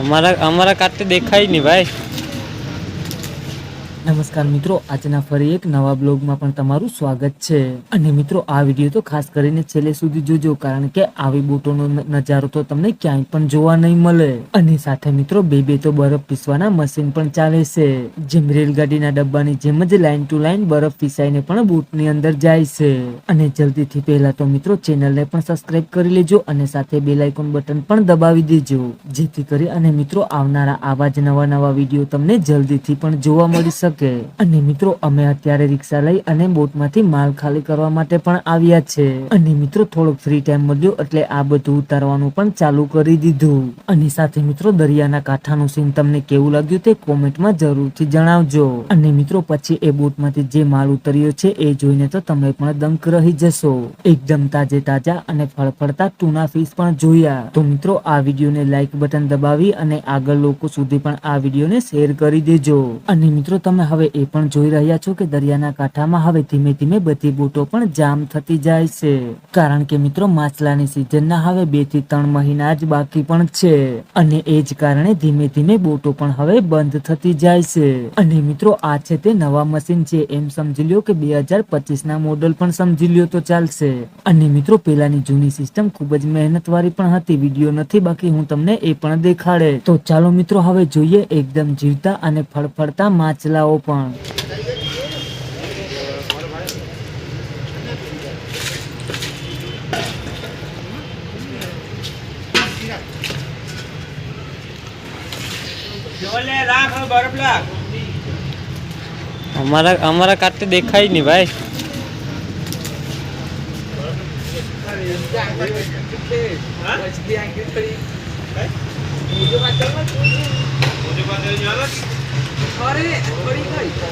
અમારા અમારા કાતે દેખાય નહીં ભાઈ. નમસ્કાર મિત્રો, આજના ફરી એક નવા બ્લોગમાં પણ તમારું સ્વાગત છે. અને મિત્રો, આ વીડિયો તો ખાસ કરીને છેલ્લે સુધી જોજો, કારણ કે આવી બોટોનો નજારો તો તમને ક્યાંય પણ જોવા નહીં મળે. અને સાથે મિત્રો, બે બે તો બરફ પીસવાના મશીન પણ ચાલે છે. જેમ રેલગાડીના ડબ્બાની જેમ જ લાઈન ટુ લાઈન બરફ પીસાઈને પણ બોટની અંદર જાય છે. અને જલ્દીથી પહેલા તો મિત્રો, ચેનલને પણ સબસ્ક્રાઇબ કરી લેજો અને સાથે બેલ આઇકોન બટન પણ દબાવી દેજો. જેથી કરી અને મિત્રો, આવનારા આવા જ નવા નવા વીડિયો તમને જલ્દીથી પણ જોવા મળી શકે. અને મિત્રો, અમે અત્યારે રિક્ષા લઈ અને બોટમાંથી માલ ખાલી કરવા માટે પણ આવ્યા છે. અને મિત્રો, થોડોક ફ્રી ટાઈમ મળ્યો એટલે આ બધું ઉતારવાનું પણ ચાલુ કરી દીધું. અને સાથે મિત્રો, દરિયાના કાંઠાનું સીન તમને કેવું લાગ્યું તે કોમેન્ટમાં જરૂરથી જણાવજો. અને મિત્રો, પછી એ બોટમાંથી જે માલ ઉતર્યો છે એ જોઈને તો તમે પણ દંક રહી જશો. એકદમ તાજે તાજા અને ફળફળતા ટુના ફિશ પણ જોયા. તો મિત્રો, આ વિડીયોને લાઈક બટન દબાવી અને આગળ લોકો સુધી પણ આ વિડીયોને શેર કરી દેજો. અને મિત્રો, તમે હવે એ પણ જોઈ રહ્યા છો કે દરિયાના કાંઠામાં હવે ધીમે ધીમે બધી બોટો પણ જામ થતી જાય છે. કારણ કે મિત્રો, માછલાની સિઝનના હવે બેથી ત્રણ મહિના જ બાકી પણ છે. અને એ જ કારણે ધીમે ધીમે બોટો પણ હવે બંધ થતી જાય છે. અને મિત્રો, આ છે તે નવા મશીન છે. એમ સમજી લ્યો કે બે હજાર પચીસ ના મોડલ પણ સમજી લ્યો તો ચાલશે. અને મિત્રો, પેલાની જૂની સિસ્ટમ ખૂબ જ મહેનત વાળી પણ હતી. વીડિયો નથી બાકી, હું તમને એ પણ દેખાડે. તો ચાલો મિત્રો, હવે જોઈએ એકદમ જીવતા અને ફળફળતા માછલાઓ પણ. જોલે રાખ બરફ લાગ અમારા カレー鶏がいた。